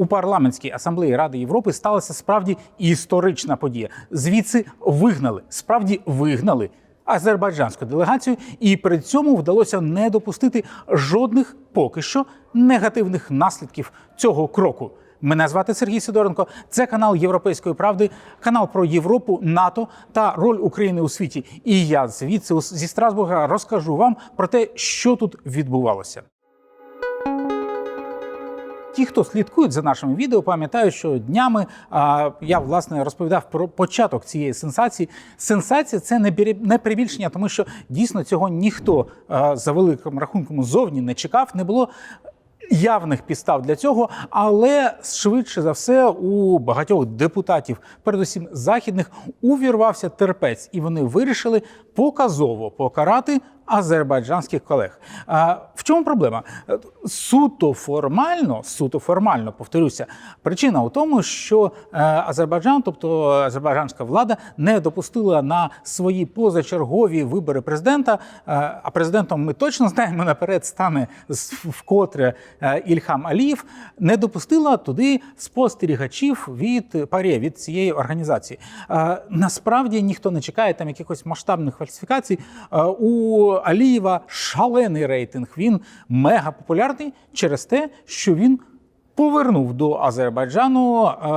У парламентській асамблеї Ради Європи сталася справді історична подія. Звідси вигнали, справді вигнали азербайджанську делегацію, і при цьому вдалося не допустити жодних поки що негативних наслідків цього кроку. Мене звати Сергій Сидоренко. Це канал Європейської правди, канал про Європу, НАТО та роль України у світі. І я звідси зі Страсбурга розкажу вам про те, що тут відбувалося. Ті, хто слідкують за нашими відео, пам'ятають, що днями а, я власне розповідав про початок цієї сенсації. Сенсація це не перебільшення, тому що дійсно цього ніхто а, за великим рахунком зовні не чекав. Не було явних підстав для цього, але швидше за все у багатьох депутатів, передусім західних, увірвався терпець, і вони вирішили показово покарати азербайджанських колег. В чому проблема? Суто формально, суто формально повторюся, причина у тому, що е, Азербайджан, тобто азербайджанська влада, не допустила на свої позачергові вибори президента. е, А президентом ми точно знаємо наперед стане вкотре е, Ільхам Алієв, не допустила туди спостерігачів від ПАРЄ, від цієї організації. Насправді ніхто не чекає там якихось масштабних фальсифікацій. У Алієва шалений рейтинг. Він мега популярний через те, що він повернув до Азербайджану е,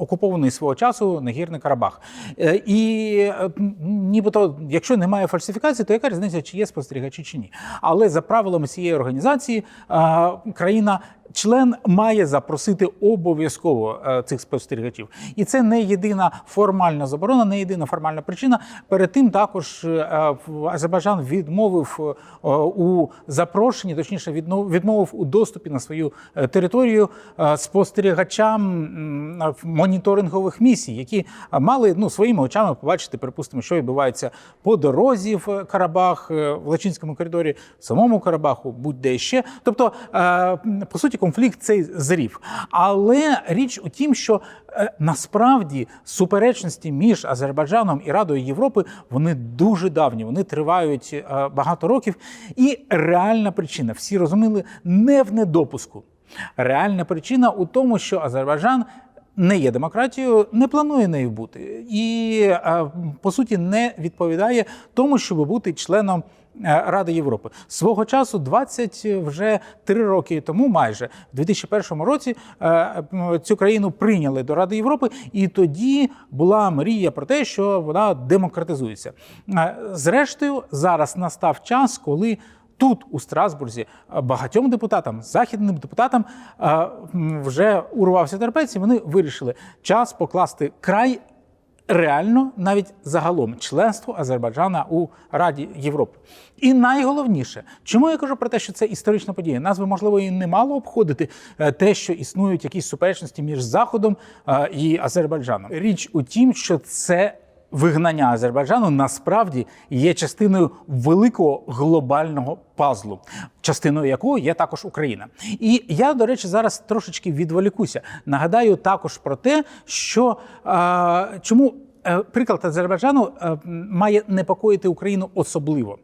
окупований свого часу Нагірний Карабах. Е, і нібито, якщо немає фальсифікації, то яка різниця, чи є спостерігачі чи ні? Але за правилами цієї організації е, країна. Член має запросити обов'язково е, цих спостерігачів, і це не єдина формальна заборона, не єдина формальна причина. Перед тим також е, в- Азербайджан відмовив е, у запрошенні, точніше, відмовив у доступі на свою е, територію е, спостерігачам моніторингових місій, які е, мали ну своїми очами побачити, припустимо, що відбувається по дорозі в Карабах, е, в Лачинському коридорі, в самому Карабаху, будь-де ще. Тобто, е, по суті, конфлікт цей зрів. Але річ у тім, що е, насправді суперечності між Азербайджаном і Радою Європи вони дуже давні, вони тривають е, багато років. І реальна причина, всі розуміли, не в недопуску. Реальна причина у тому, що Азербайджан не є демократією, не планує нею бути, і е, по суті не відповідає тому, щоб бути членом. Е, Ради Європи свого часу, 20 вже три роки тому, майже в 2001 році, е, цю країну прийняли до Ради Європи, і тоді була мрія про те, що вона демократизується. Е, Зрештою, зараз настав час, коли Тут у Страсбурзі е, багатьом депутатам, західним депутатам е, вже урвався терпець, і вони вирішили час покласти край реально навіть загалом членство Азербайджана у Раді Європи. І найголовніше, чому я кажу про те, що це історична подія? Назви, можливо і не мало обходити е, те, що існують якісь суперечності між Заходом е, і Азербайджаном. Річ у тім, що це. Вигнання Азербайджану насправді є частиною великого глобального пазлу, частиною якого є також Україна. І я, до речі, зараз трошечки відволікуся. Нагадаю також про те, що е, чому приклад Азербайджану е, має непокоїти Україну особливо.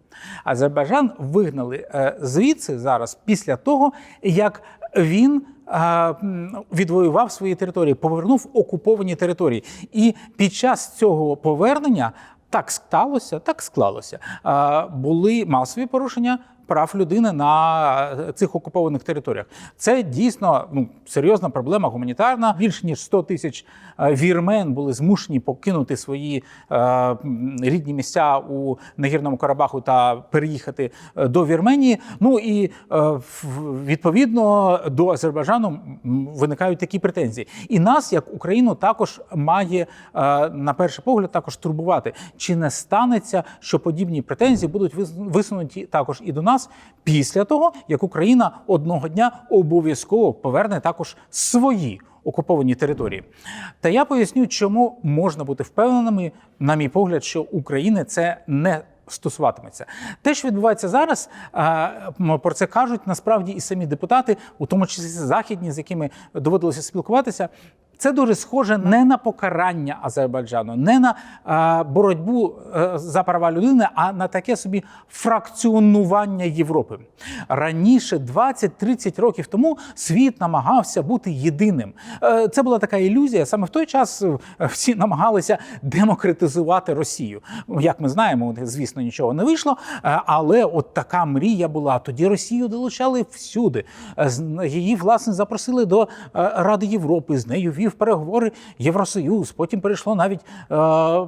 Азербайджан вигнали е, звідси зараз після того, як він е, відвоював свої території, повернув окуповані території. І під час цього повернення так сталося, так склалося. е, Були масові порушення. Прав людини на е, цих окупованих територіях це дійсно ну серйозна проблема гуманітарна. Більше ніж 100 тисяч е, вірмен були змушені покинути свої е, рідні місця у Нагірному Карабаху та переїхати е, до Вірменії. Ну і е, відповідно до Азербайджану виникають такі претензії. І нас, як Україну, також має е, на перший погляд також турбувати, чи не станеться, що подібні претензії будуть вис- висунуті також і до нас після того, як Україна одного дня обов'язково поверне також свої окуповані території. Та я поясню, чому можна бути впевненими, на мій погляд, що України це не стосуватиметься. Те, що відбувається зараз, про це кажуть насправді і самі депутати, у тому числі західні, з якими доводилося спілкуватися. Це дуже схоже не на покарання Азербайджану, не на е, боротьбу е, за права людини, а на таке собі фракціонування Європи. Раніше, 20-30 років тому, світ намагався бути єдиним. Е, це була така ілюзія. Саме в той час всі намагалися демократизувати Росію. Як ми знаємо, звісно, нічого не вийшло. Але от така мрія була. Тоді Росію долучали всюди. Її власне запросили до Ради Європи. З нею вів переговори Євросоюз. Потім перейшло навіть е,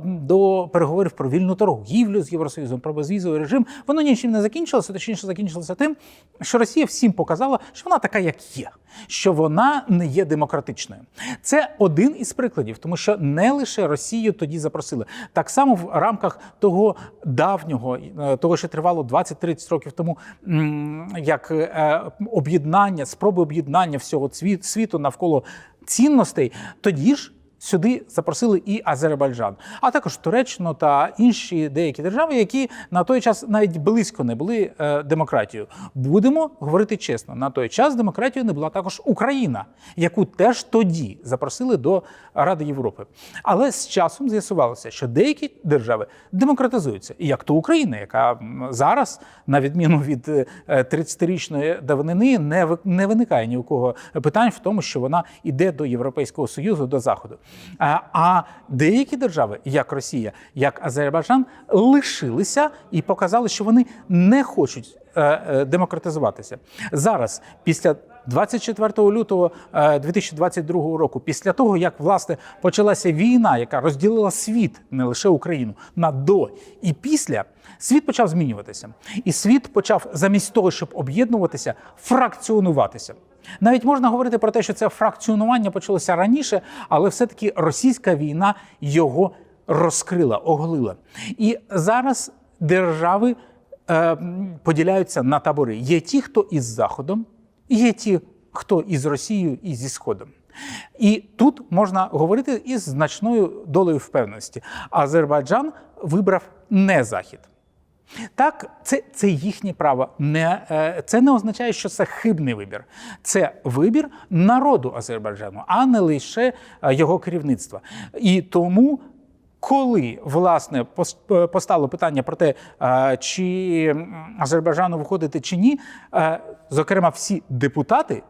до переговорів про вільну торгівлю з Євросоюзом, про безвізовий режим. Воно нічим не закінчилося, точніше закінчилося тим, що Росія всім показала, що вона така, як є, що вона не є демократичною. Це один із прикладів, тому що не лише Росію тоді запросили. Так само в рамках того давнього, е, того, що тривало 20-30 років тому, як е, об'єднання, спроби об'єднання всього світу навколо цінностей, тоді ж. Сюди запросили і Азербайджан, а також Туреччину та інші деякі держави, які на той час навіть близько не були е, демократією. Будемо говорити чесно, на той час демократією не була також Україна, яку теж тоді запросили до Ради Європи. Але з часом з'ясувалося, що деякі держави демократизуються, і як то Україна, яка зараз, на відміну від е, 30-річної давнини, не ви- не виникає ні у кого питань в тому, що вона йде до Європейського союзу до заходу. А, а деякі держави, як Росія, як Азербайджан, лишилися і показали, що вони не хочуть е, е, демократизуватися зараз. Після 24 лютого е, 2022 року, після того як власне почалася війна, яка розділила світ, не лише Україну, на до і після, світ почав змінюватися, і світ почав замість того, щоб об'єднуватися, фракціонуватися. Навіть можна говорити про те, що це фракціонування почалося раніше, але все-таки російська війна його розкрила, оголила. І зараз держави е, поділяються на табори. Є ті, хто із Заходом, є ті, хто із Росією і зі Сходом. І тут можна говорити із значною долею впевненості. Азербайджан вибрав не Захід. Так, це, це їхнє право. Не, е, це не означає, що це хибний вибір. Це вибір народу Азербайджану, а не лише е, його керівництва. І тому. Коли власне е, постало питання про те, е, чи Азербайджану виходити чи ні, е, зокрема, всі депутати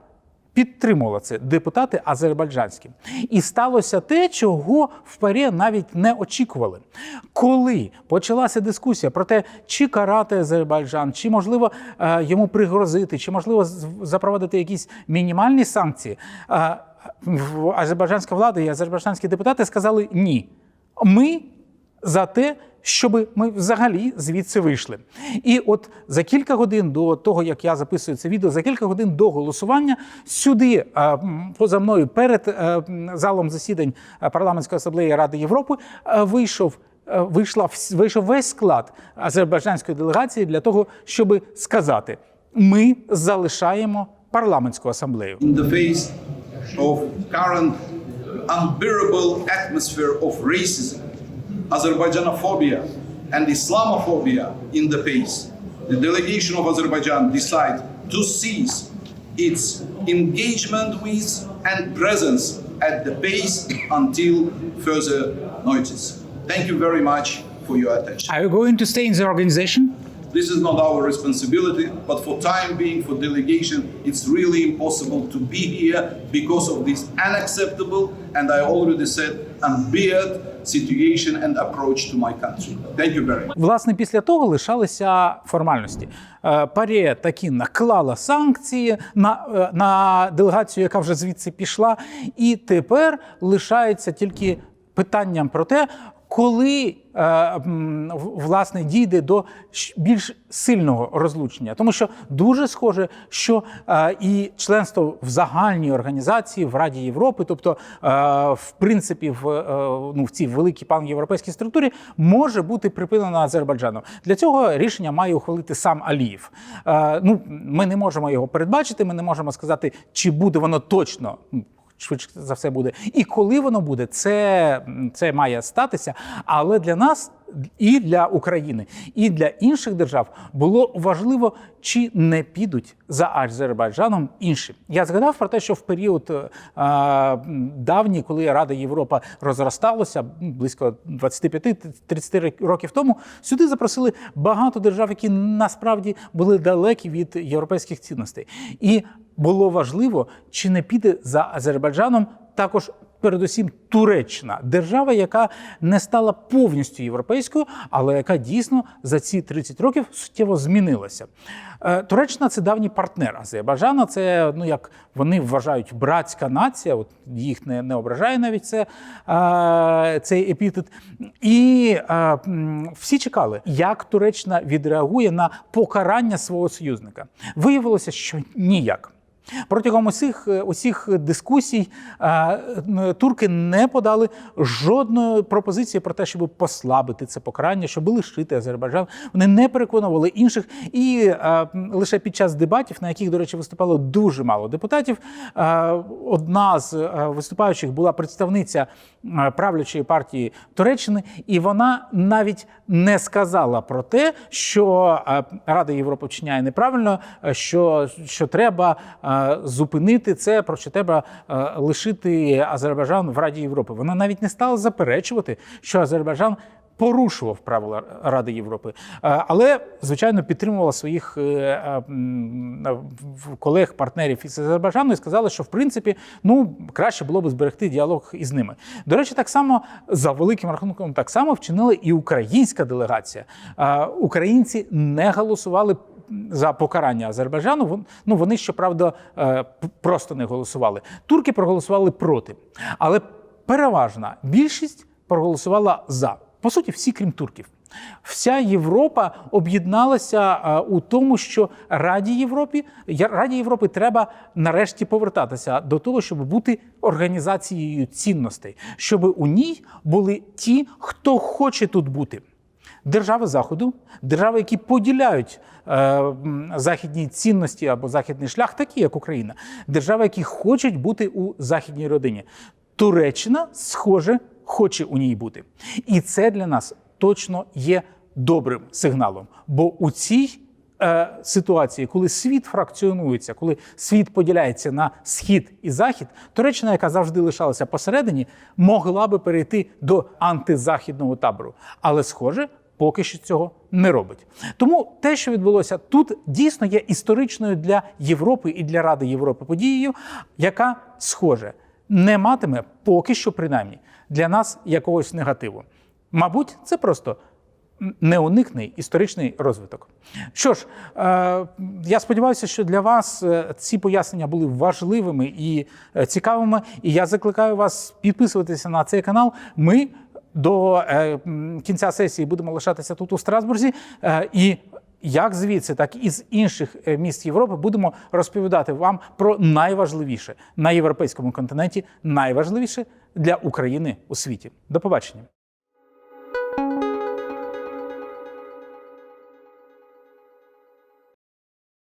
підтримували це депутати азербайджанські. І сталося те, чого в ПАРЄ навіть не очікували. Коли почалася дискусія про те, чи карати Азербайджан, чи можливо йому пригрозити, чи можливо запровадити якісь мінімальні санкції, азербайджанська влада і азербайджанські депутати сказали ні. Ми за те, щоб ми взагалі звідси вийшли. І от за кілька годин до того, як я записую це відео, за кілька годин до голосування сюди, е, поза мною, перед е, залом засідань е, парламентської асамблеї Ради Європи, вийшов. Вийшла вийшов весь склад азербайджанської делегації для того, щоб сказати: ми залишаємо парламентську асамблею. in the face of current unbearable atmosphere of racism, Azerbaijanophobia, and Islamophobia in the pace, the delegation of Azerbaijan decide to cease its engagement with and presence at the base until further notice. Thank you very much for your attention. Are you going to stay in the organization? This is not our responsibility, but for time being, for delegation, it's really impossible to be here because of this unacceptable, and I already said, unbeard situation and approach to my country. Thank you very much. Власне, після того лишалися формальності. Е, Парі таки наклала санкції на, е, на делегацію, яка вже звідси пішла, і тепер лишається тільки питанням про те, коли е, власне дійде до більш сильного розлучення, тому що дуже схоже, що е, і членство в загальній організації в Раді Європи, тобто е, в принципі в, ну, в цій великій панєвропейській структурі, може бути припинено Азербайджану. Для цього рішення має ухвалити сам Аліїв. Ну, ми не можемо його передбачити, ми не можемо сказати, чи буде воно точно. Швидше за все буде. І коли воно буде, це, це має статися. Але для нас і для України, і для інших держав було важливо, чи не підуть за Азербайджаном інші. Я згадав про те, що в період е, давній, коли Рада Європа розросталася близько 25-30 років тому, сюди запросили багато держав, які насправді були далекі від європейських цінностей. І було важливо, чи не піде за Азербайджаном також. Передусім Туреччина, держава, яка не стала повністю європейською, але яка дійсно за ці 30 років суттєво змінилася. Е, Туреччина це давній партнер Азербайджана. Це ну як вони вважають братська нація. От їх не, не ображає навіть це е, цей епітет. І е, всі чекали, як Туреччина відреагує на покарання свого союзника. Виявилося, що ніяк. Протягом усіх, усіх дискусій е, турки не подали жодної пропозиції про те, щоб послабити це покарання, щоб лишити Азербайджан. Вони не переконували інших. І е, лише під час дебатів, на яких, до речі, виступало дуже мало депутатів, е, одна з е, виступаючих була представниця е, правлячої партії Туреччини, і вона навіть не сказала про те, що е, Рада Європи вчиняє неправильно, е, що, що треба е, зупинити це, про що треба е, лишити Азербайджан в Раді Європи. Вона навіть не стала заперечувати, що Азербайджан. Порушував правила Ради Європи, Е, але звичайно підтримувала своїх е, колег, партнерів із Азербайджану і сказала, що в принципі ну краще було б зберегти діалог із ними. До речі, так само за великим рахунком, так само вчинила і українська делегація. Українці не голосували за покарання Азербайджану. Ну вони щоправда е, просто не голосували. Турки проголосували проти, але переважна більшість проголосувала за. По суті, всі, крім турків. Вся Європа об'єдналася е, у тому, що Раді Європі Раді Європи треба нарешті повертатися до того, щоб бути організацією цінностей, щоб у ній були ті, хто хоче тут бути. Держави Заходу, держави, які поділяють е, західні цінності або західний шлях, такі як Україна, держави, які хочуть бути у західній родині. Туреччина, схоже, хоче у ній бути. І це для нас точно є добрим сигналом. Бо у цій е, ситуації, коли світ фракціонується, коли світ поділяється на схід і захід, Туреччина, яка завжди лишалася посередині, могла би перейти до антизахідного табору. Але, схоже, поки що цього не робить. Тому те, що відбулося тут, дійсно є історичною для Європи і для Ради Європи подією, яка схоже не матиме поки що, принаймні, для нас якогось негативу. Мабуть, це просто неуникний історичний розвиток. Що ж, е, я сподіваюся, що для вас е, ці пояснення були важливими і е, цікавими. І я закликаю вас підписуватися на цей канал. Ми до е, кінця сесії будемо лишатися тут у Страсбурзі. Е, і як звідси, так і з інших е, міст Європи будемо розповідати вам про найважливіше на європейському континенті, найважливіше для України у світі. До побачення.